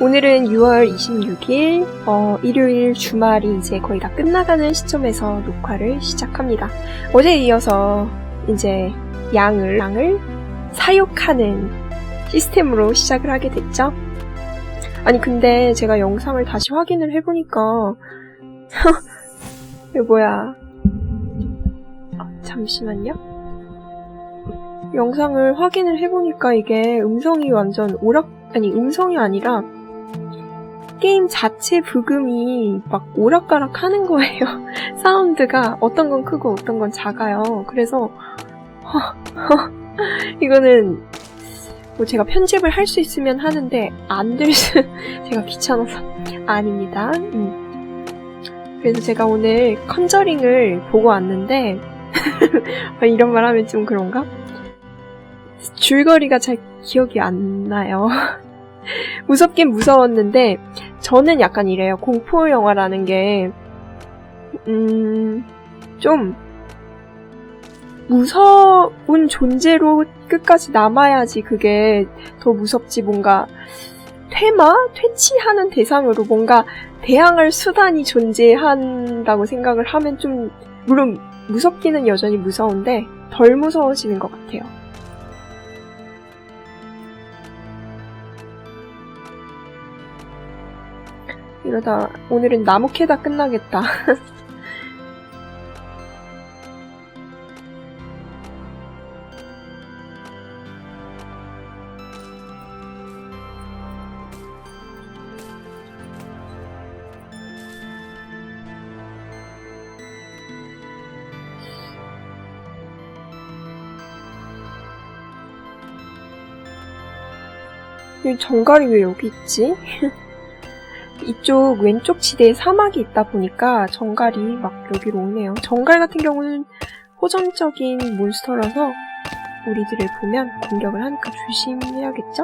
오늘은 6월 26일, 어, 일요일 주말이 이제 거의 다 끝나가는 시점에서 녹화를 시작합니다. 어제에 이어서 이제 양을, 양을 사육하는 시스템으로 시작을 하게 됐죠. 아니, 근데 제가 영상을 다시 확인을 해보니까, 이거 뭐야. 아, 잠시만요. 영상을 확인을 해보니까 이게 음성이 완전 오락, 아니, 음성이 아니라 게임 자체 부금이 막 오락가락 하는 거예요. 사운드가 어떤 건 크고 어떤 건 작아요. 그래서, 이거는 뭐 제가 편집을 할 수 있으면 하는데 안 될 수, 제가 귀찮아서 아닙니다. 음. 그래서 제가 오늘 컨저링을 보고 왔는데, 이런 말 하면 좀 그런가? 줄거리가 잘 기억이 안 나요. 무섭긴 무서웠는데, 저는 약간 이래요. 공포 영화라는 게, 음, 좀, 무서운 존재로 끝까지 남아야지 그게 더 무섭지, 뭔가, 퇴마? 퇴치하는 대상으로 뭔가 대항할 수단이 존재한다고 생각을 하면 좀, 물론 무섭기는 여전히 무서운데, 덜 무서워지는 것 같아요. 이러다 오늘은 나무 캐다 끝나겠다. 이 정갈이 왜 여기 있지? 이쪽 왼쪽 지대에 사막이 있다 보니까 정갈이 막 여기로 오네요. 정갈 같은 경우는 호전적인 몬스터라서 우리들을 보면 공격을 하니까 조심해야겠죠?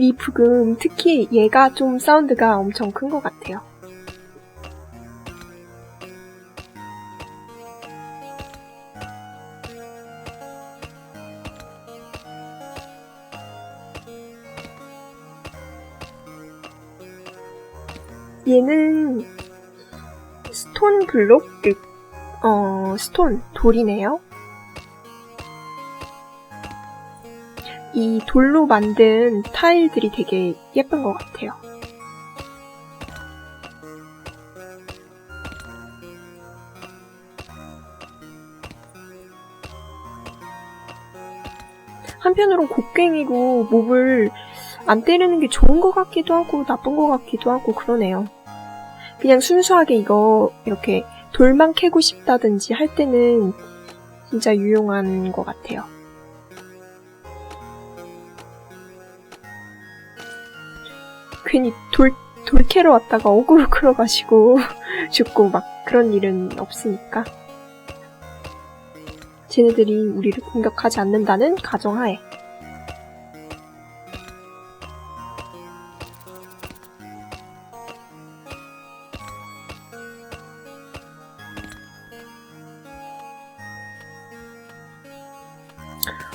이 부금 특히 얘가 좀 사운드가 엄청 큰 것 같아요. 얘는 스톤 블록, 어, 스톤, 돌이네요. 이 돌로 만든 타일들이 되게 예쁜 것 같아요. 한편으론 곡괭이로 몹을 안 때리는 게 좋은 것 같기도 하고 나쁜 것 같기도 하고 그러네요. 그냥 순수하게 이거 이렇게 돌만 캐고 싶다든지 할 때는 진짜 유용한 것 같아요. 괜히 돌, 돌 캐러 왔다가 어그로 끌어가시고 죽고 막 그런 일은 없으니까. 쟤네들이 우리를 공격하지 않는다는 가정하에.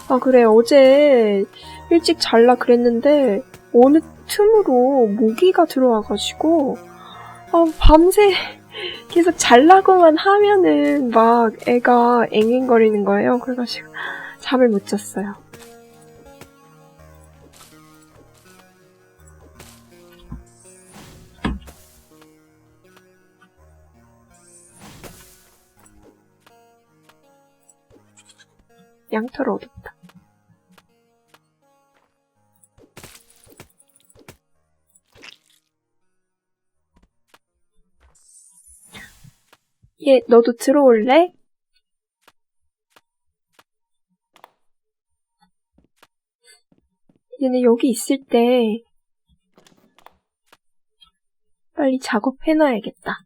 아, 그래. 어제 일찍 잘라 그랬는데, 어느 틈으로 모기가 들어와가지고 어, 밤새 계속 잘라고만 하면은 막 애가 앵앵거리는 거예요. 그래가지고 잠을 못 잤어요. 양털 어둡다. 얘, 너도 들어올래? 얘네 여기 있을 때 빨리 작업해놔야겠다.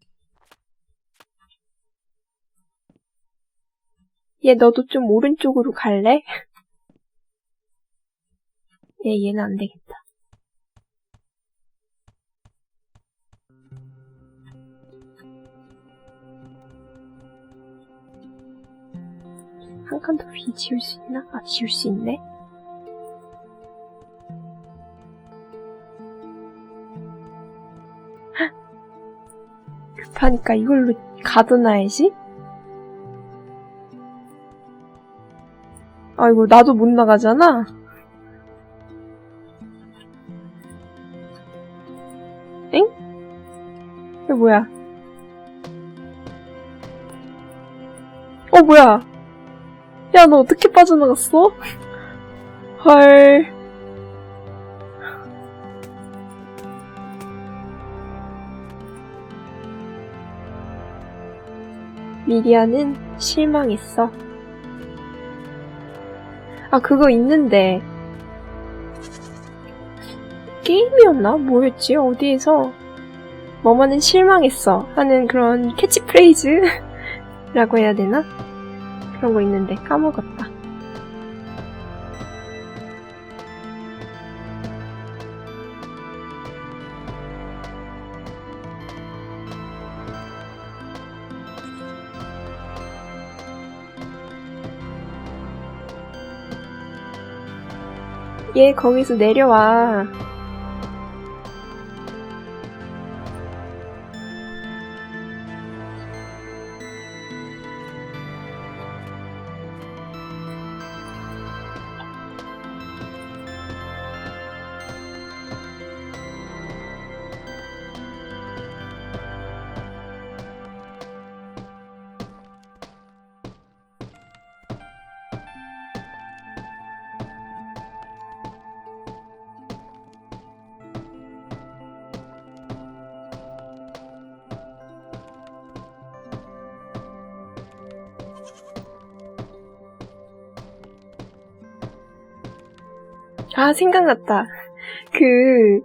얘 너도 좀 오른쪽으로 갈래? 얘 얘는 안 되겠다. 한칸더위 지울 수 있나? 아, 지울 수 있네. 헉! 급하니까 이걸로 가둬놔야지. 아이고, 나도 못 나가잖아? 엥? 이거 뭐야? 어, 뭐야? 야, 너 어떻게 빠져나갔어? 헐. 미리아는 실망했어. 아, 그거 있는데. 게임이었나? 뭐였지? 어디에서? 뭐뭐는 실망했어. 하는 그런 캐치프레이즈 라고 해야 되나? 거 있는데 까먹었다. 얘 거기서 내려와. 아, 생각났다. 그,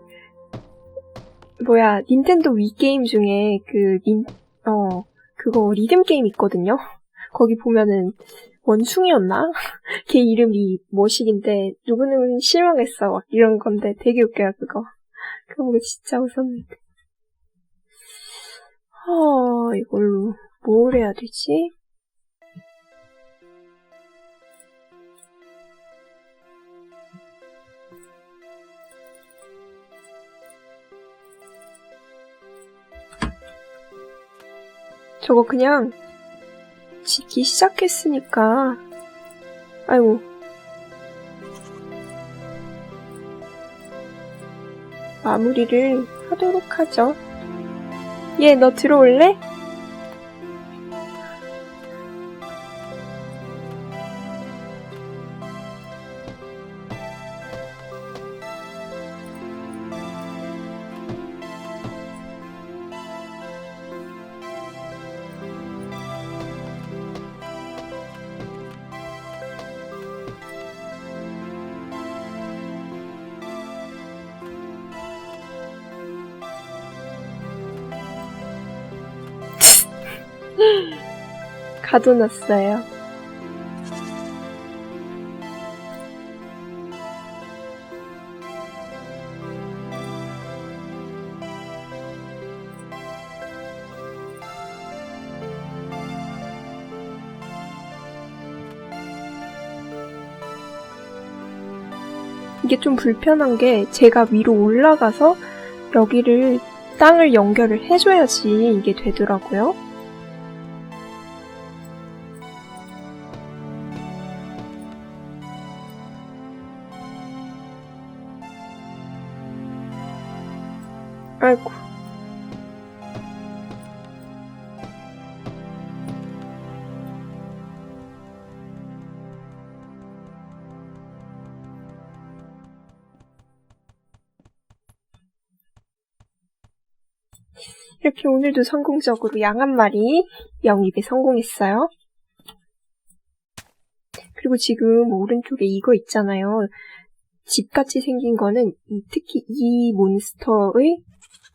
뭐야, 닌텐도 위 게임 중에 그, 닌, 어, 그거 리듬 게임 있거든요? 거기 보면은, 원숭이였나? 걔 이름이 뭐식인데, 누구는 실망했어. 막 이런 건데, 되게 웃겨요, 그거. 그거 보고 진짜 웃었는데. 아, 이걸로, 뭘 해야 되지? 저거 그냥 짓기 시작했으니까 아이고 마무리를 하도록 하죠. 얘 너 들어올래? 가둬놨어요. 이게 좀 불편한 게 제가 위로 올라가서 여기를 땅을 연결을 해줘야지 이게 되더라고요. 이렇게 오늘도 성공적으로 양 한 마리 영입에 성공했어요. 그리고 지금 오른쪽에 이거 있잖아요. 집같이 생긴 거는 이- 특히 이 몬스터의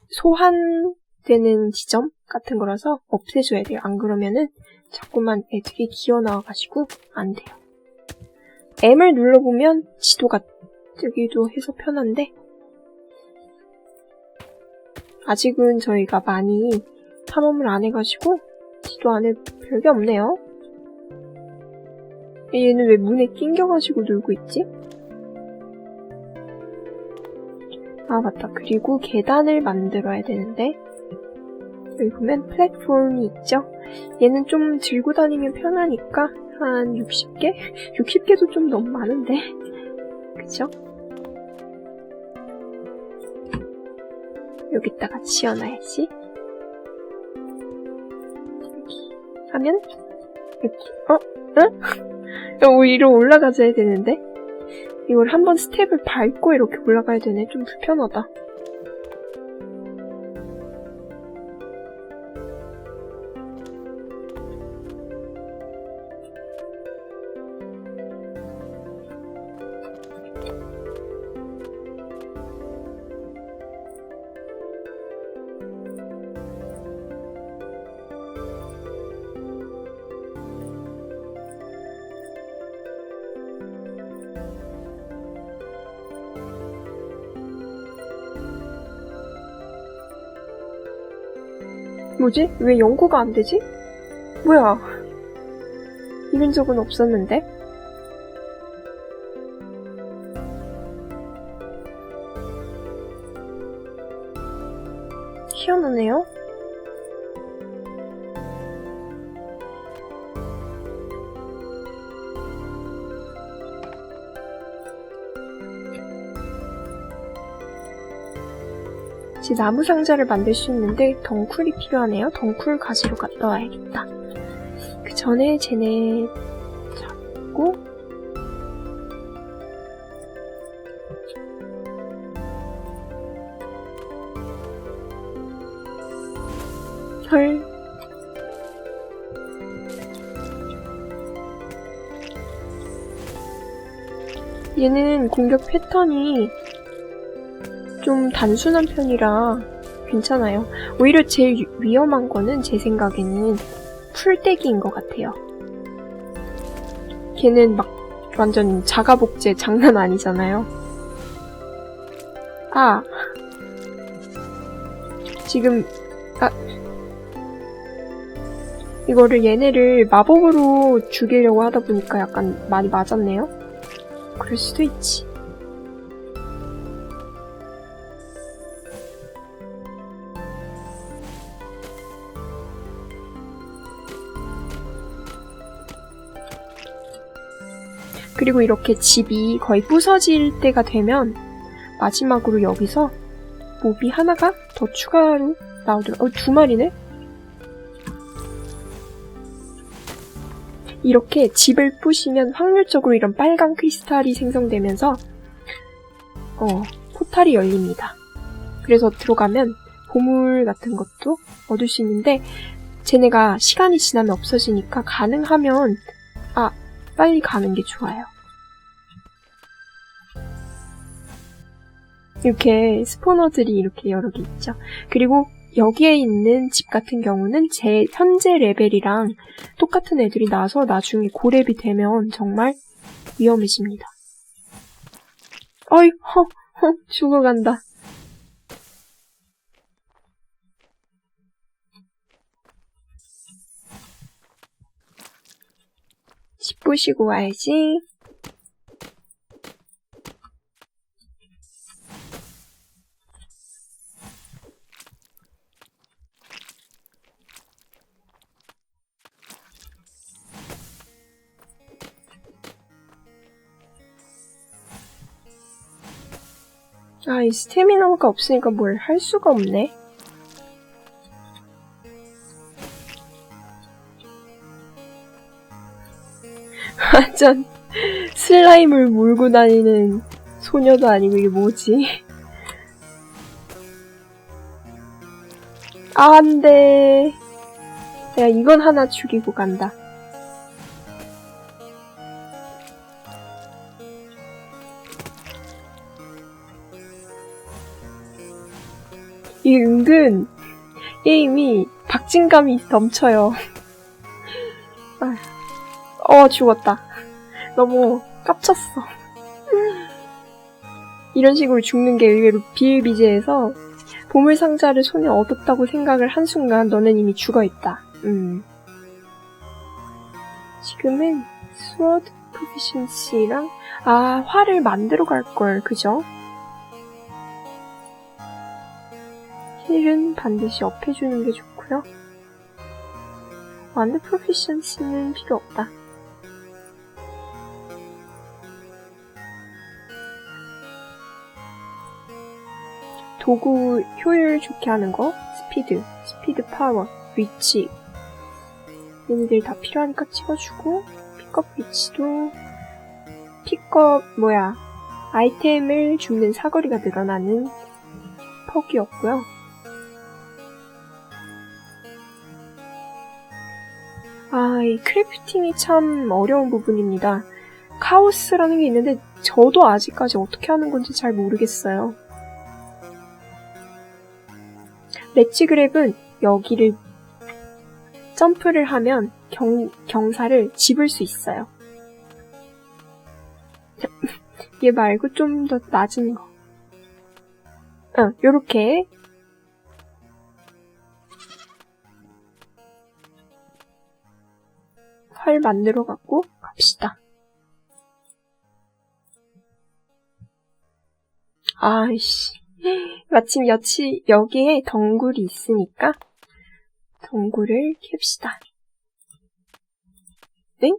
소환되는 지점 같은 거라서 없애줘야 돼요. 안 그러면은 자꾸만 애들이 기어 나와가지고 안 돼요. M을 눌러보면 지도가 뜨기도 해서 편한데 아직은 저희가 많이 탐험을 안 해가지고 지도 안에 별게 없네요. 얘는 왜 문에 낑겨가지고 놀고 있지? 아 맞다. 그리고 계단을 만들어야 되는데 여기 보면 플랫폼이 있죠? 얘는 좀 들고 다니면 편하니까 한 60개? 60개도 좀 너무 많은데 그죠? 여기다가 지어놔야지 여기 하면 여기 어? 응? 야, 위로 올라가줘야 되는데 이걸 한번 스텝을 밟고 이렇게 올라가야 되네 좀 불편하다 뭐지? 왜 연구가 안 되지? 뭐야? 이런 적은 없었는데? 희한하네요? 이제 나무 상자를 만들 수 있는데 덩쿨이 필요하네요. 덩쿨 가지러 갔다 와야겠다. 그 전에 쟤네 잡고 헐 얘는 공격 패턴이 좀 단순한 편이라 괜찮아요. 오히려 제일 위- 위험한 거는 제 생각에는 풀떼기인 것 같아요. 걔는 막 완전 자가복제 장난 아니잖아요. 아. 지금, 아. 이거를 얘네를 마법으로 죽이려고 하다 보니까 약간 많이 맞았네요. 그럴 수도 있지. 그리고 이렇게 집이 거의 부서질 때가 되면 마지막으로 여기서 몹이 하나가 더 추가로 나오더라고요. 어, 두 마리네? 이렇게 집을 부시면 확률적으로 이런 빨간 크리스탈이 생성되면서 어, 포탈이 열립니다. 그래서 들어가면 보물 같은 것도 얻을 수 있는데 쟤네가 시간이 지나면 없어지니까 가능하면 아 빨리 가는 게 좋아요. 이렇게 스포너들이 이렇게 여러 개 있죠. 그리고 여기에 있는 집 같은 경우는 제 현재 레벨이랑 똑같은 애들이 나와서 나중에 고렙이 되면 정말 위험해집니다. 어이, 허, 허, 죽어간다. 집 부시고 와야지. 아, 이 스태미나가 없으니까 뭘 할 수가 없네. 완전 슬라임을 몰고 다니는 소녀도 아니고 이게 뭐지? 아, 안 돼. 내가 이건 하나 죽이고 간다. 이 은근 게임이 박진감이 넘쳐요. 아, 어, 죽었다. 너무 깝쳤어. 이런 식으로 죽는 게 의외로 비일비재해서 보물 상자를 손에 얻었다고 생각을 한순간 너는 이미 죽어있다. 음. 지금은 스워드 프로피션시랑 아 활을 만들어 갈걸 그죠? 힐은 반드시 업해주는 게 좋고요. 완드 프로피션시는 필요 없다. 도구 효율 좋게 하는 거, 스피드, 스피드 파워, 위치. 얘네들 다 필요하니까 찍어주고, 픽업 위치도, 픽업, 뭐야, 아이템을 줍는 사거리가 늘어나는 퍽이었고요. 아, 이 크래프팅이 참 어려운 부분입니다. 카오스라는 게 있는데, 저도 아직까지 어떻게 하는 건지 잘 모르겠어요. 렛츠그랩은 여기를 점프를 하면 경, 경사를 집을 수 있어요. 얘 말고 좀 더 낮은 거. 응, 요렇게. 활 만들어 갖고 갑시다. 아이씨. 마침 여치, 여기에 덩굴이 있으니까 덩굴을 캡시다. 네?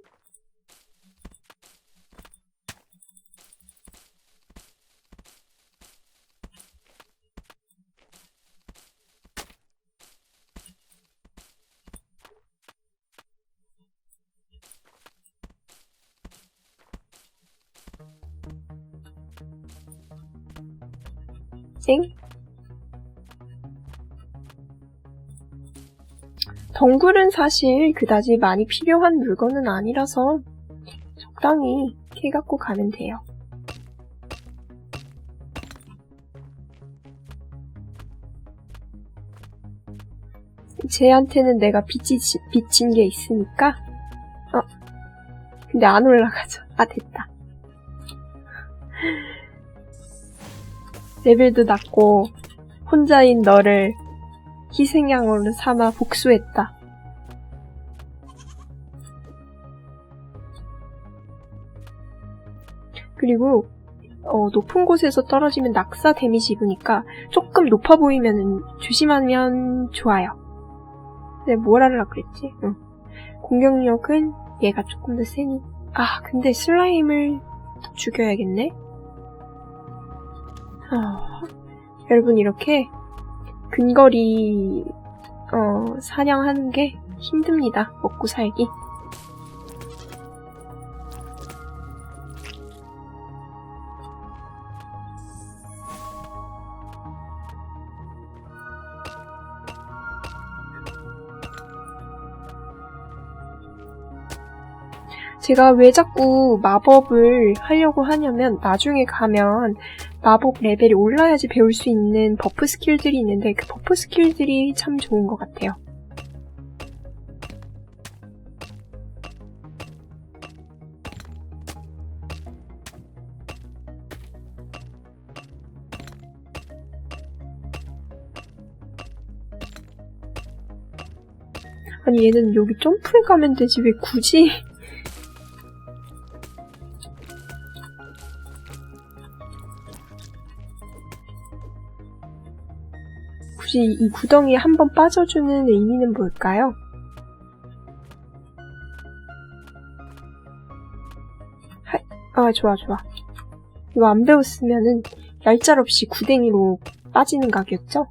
땡? 덩굴은 사실 그다지 많이 필요한 물건은 아니라서 적당히 캐 갖고 가면 돼요. 쟤한테는 내가 빚이, 빚진 게 있으니까 어 근데 안 올라가죠. 아 됐다. 레벨도 낮고 혼자인 너를 희생양으로 삼아 복수했다. 그리고 어, 높은 곳에서 떨어지면 낙사 데미지 입으니까 조금 높아 보이면 조심하면 좋아요. 근데 뭘 하려고 그랬지? 응. 공격력은 얘가 조금 더 세니. 아, 근데 슬라임을 더 죽여야겠네? 아, 여러분 이렇게 근거리 어, 사냥하는 게 힘듭니다. 먹고 살기. 제가 왜 자꾸 마법을 하려고 하냐면 나중에 가면 마법 레벨이 올라야지 배울 수 있는 버프 스킬들이 있는데 그 버프 스킬들이 참 좋은 것 같아요. 아니 얘는 여기 점프해 가면 되지 왜 굳이 굳이 이 구덩이에 한 번 빠져주는 의미는 뭘까요? 하, 아, 좋아, 좋아. 이거 안 배웠으면은 얄짤없이 구덩이로 빠지는 각이었죠?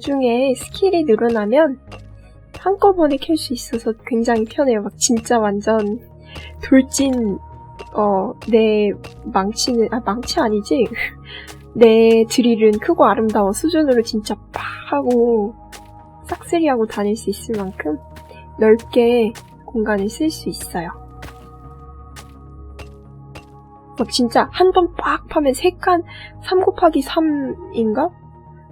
나중에 스킬이 늘어나면 한꺼번에 캘수 있어서 굉장히 편해요. 막 진짜 완전 돌진, 어, 내 망치는, 아, 망치 아니지? 내 드릴은 크고 아름다워 수준으로 진짜 팍 하고 싹쓸이하고 다닐 수 있을 만큼 넓게 공간을 쓸 수 있어요. 막 진짜 한 번 빡 파면 세 칸, 3 곱하기 3인가?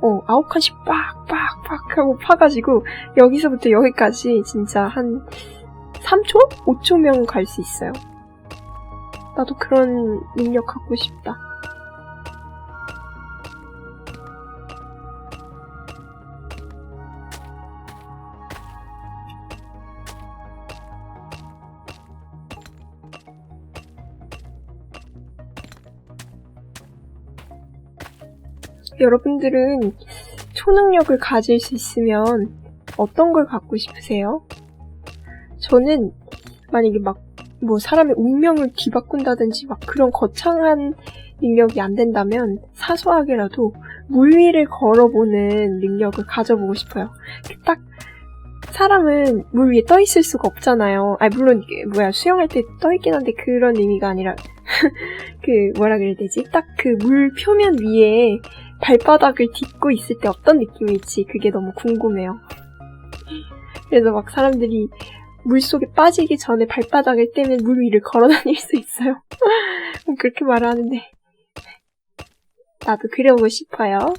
어, 아홉 칸씩 빡빡빡 하고 파가지고 여기서부터 여기까지 진짜 한 3초? 5초면 갈 수 있어요. 나도 그런 능력 갖고 싶다. 여러분들은 초능력을 가질 수 있으면 어떤 걸 갖고 싶으세요? 저는 만약에 막 뭐 사람의 운명을 뒤바꾼다든지 막 그런 거창한 능력이 안 된다면 사소하게라도 물 위를 걸어보는 능력을 가져보고 싶어요. 딱 사람은 물 위에 떠 있을 수가 없잖아요. 아 물론 뭐야 수영할 때 떠 있긴 한데 그런 의미가 아니라 그 뭐라 그래야 되지? 딱 그 물 표면 위에 발바닥을 딛고 있을 때 어떤 느낌일지 그게 너무 궁금해요. 그래서 막 사람들이 물 속에 빠지기 전에 발바닥을 떼면 물 위를 걸어 다닐 수 있어요. 그렇게 말하는데 나도 그려보고 싶어요.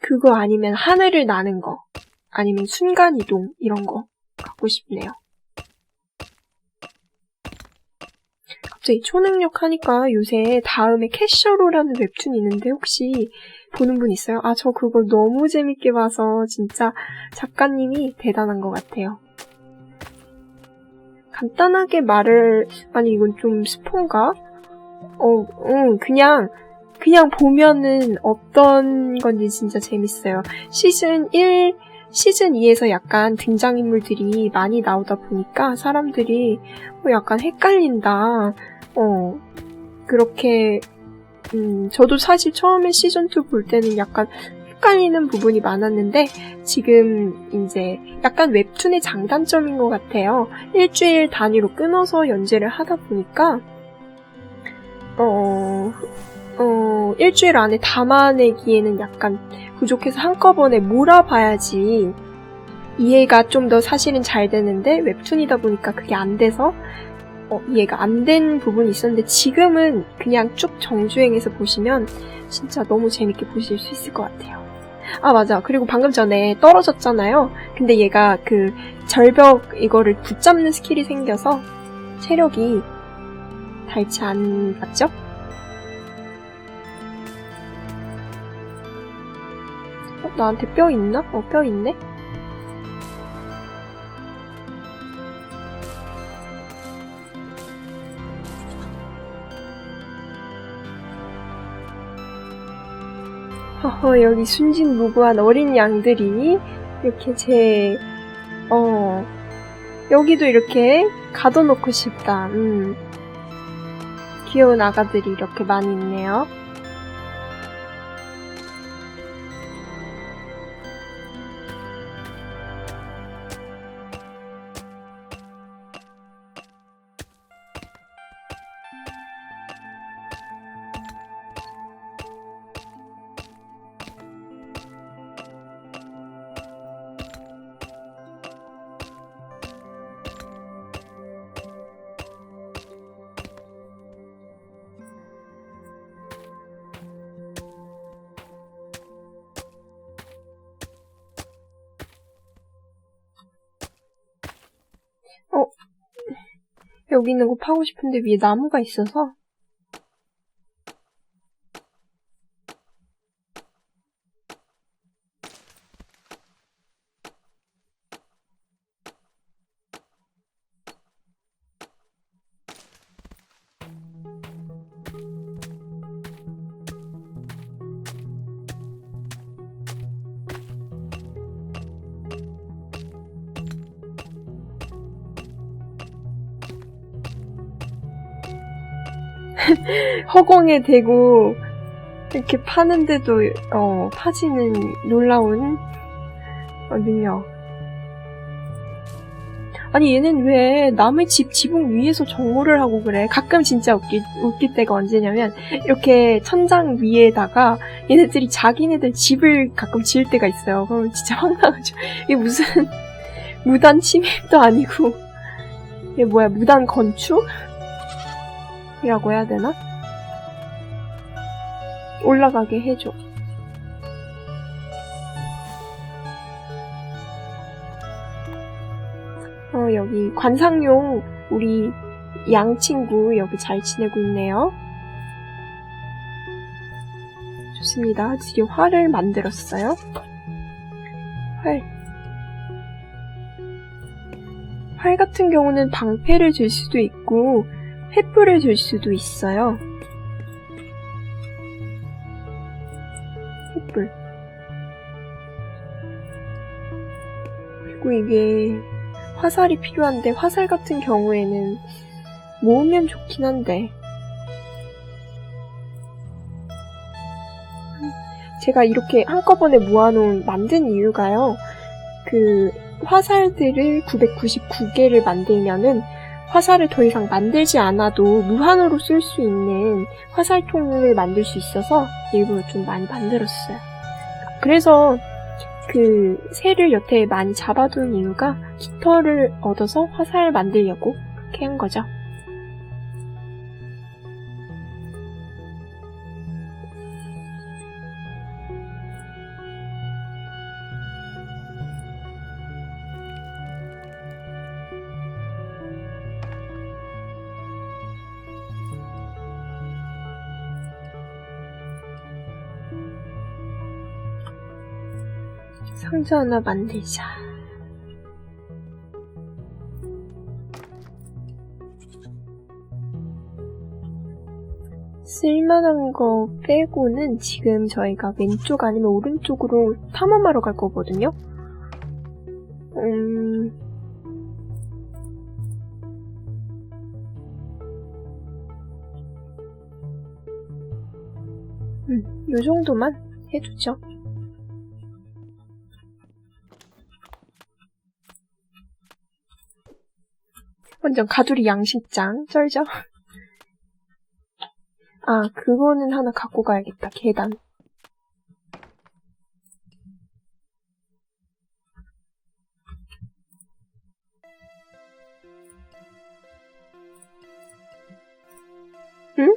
그거 아니면 하늘을 나는 거, 아니면 순간이동 이런 거 갖고 싶네요. 갑자기 초능력 하니까 요새 다음에 캐셔로라는 웹툰이 있는데 혹시 보는 분 있어요? 아, 저 그거 너무 재밌게 봐서 진짜 작가님이 대단한 것 같아요. 간단하게 말을, 아니, 이건 좀 스폰가? 어, 응, 그냥, 그냥 보면은 어떤 건지 진짜 재밌어요. 시즌 1, 시즌 2에서 약간 등장인물들이 많이 나오다 보니까 사람들이 어, 약간 헷갈린다. 어, 그렇게, 음, 저도 사실 처음에 시즌2 볼 때는 약간 헷갈리는 부분이 많았는데, 지금 이제 약간 웹툰의 장단점인 것 같아요. 일주일 단위로 끊어서 연재를 하다 보니까, 어, 어, 일주일 안에 담아내기에는 약간 부족해서 한꺼번에 몰아봐야지 이해가 좀 더 사실은 잘 되는데 웹툰이다 보니까 그게 안 돼서 어, 이해가 안 된 부분이 있었는데 지금은 그냥 쭉 정주행해서 보시면 진짜 너무 재밌게 보실 수 있을 것 같아요. 아 맞아. 그리고 방금 전에 떨어졌잖아요. 근데 얘가 그 절벽 이거를 붙잡는 스킬이 생겨서 체력이 닳지 않았죠? 어, 나한테 뼈 있나? 어, 뼈 있네? 허허, 여기 순진무구한 어린 양들이 이렇게 제, 어, 여기도 이렇게 가둬놓고 싶다. 음. 귀여운 아가들이 이렇게 많이 있네요. 여기 있는 거 파고 싶은데 위에 나무가 있어서 허공에 대고 이렇게 파는데도 어, 파지는 놀라운 어, 능력. 아니 얘는 왜 남의 집 지붕 위에서 정모를 하고 그래? 가끔 진짜 웃기, 웃길 때가 언제냐면 이렇게 천장 위에다가 얘네들이 자기네들 집을 가끔 지을 때가 있어요. 그러면 진짜 황당하죠. 이게 무슨 무단 침입도 아니고 이게 뭐야 무단 건축? 이라고 해야 되나? 올라가게 해줘. 어, 여기 관상용 우리 양 친구 여기 잘 지내고 있네요. 좋습니다. 드디어 활을 만들었어요. 활. 활 같은 경우는 방패를 줄 수도 있고 횃불을 줄 수도 있어요. 횃불. 그리고 이게 화살이 필요한데 화살 같은 경우에는 모으면 좋긴 한데 제가 이렇게 한꺼번에 모아놓은 만든 이유가요. 그 화살들을 999개를 만들면은 화살을 더 이상 만들지 않아도 무한으로 쓸 수 있는 화살통을 만들 수 있어서 일부러 좀 많이 만들었어요. 그래서 그 새를 여태 많이 잡아둔 이유가 깃털을 얻어서 화살 만들려고 그렇게 한 거죠. 상자 하나 만들자. 쓸만한 거 빼고는 지금 저희가 왼쪽 아니면 오른쪽으로 탐험하러 갈 거거든요. 음, 음, 요 정도만 해두죠. 완전 가두리 양식장 쩔죠? 아 그거는 하나 갖고 가야겠다 계단 응?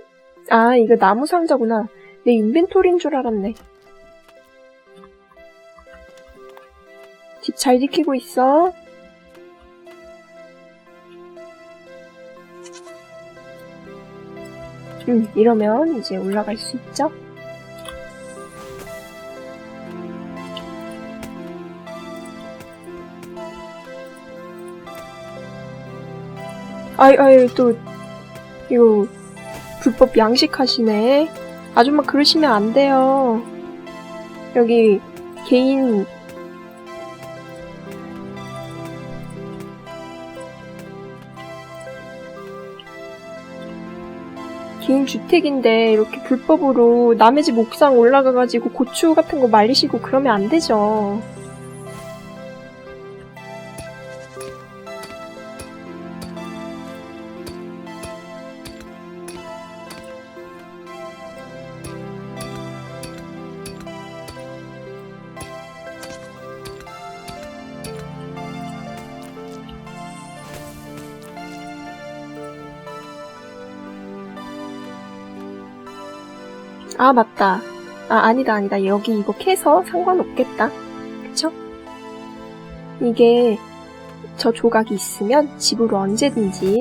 아 이거 나무 상자구나 내 인벤토리인 줄 알았네 집 잘 지키고 있어 음, 이러면 이제 올라갈 수 있죠? 아이, 아이, 또, 이거, 불법 양식하시네. 아줌마 그러시면 안 돼요. 여기, 개인, 개인 주택인데 이렇게 불법으로 남의 집 옥상 올라가가지고 고추 같은 거 말리시고 그러면 안 되죠. 아, 맞다. 아, 아니다, 아니다. 여기 이거 캐서 상관없겠다. 그쵸? 이게 저 조각이 있으면 집으로 언제든지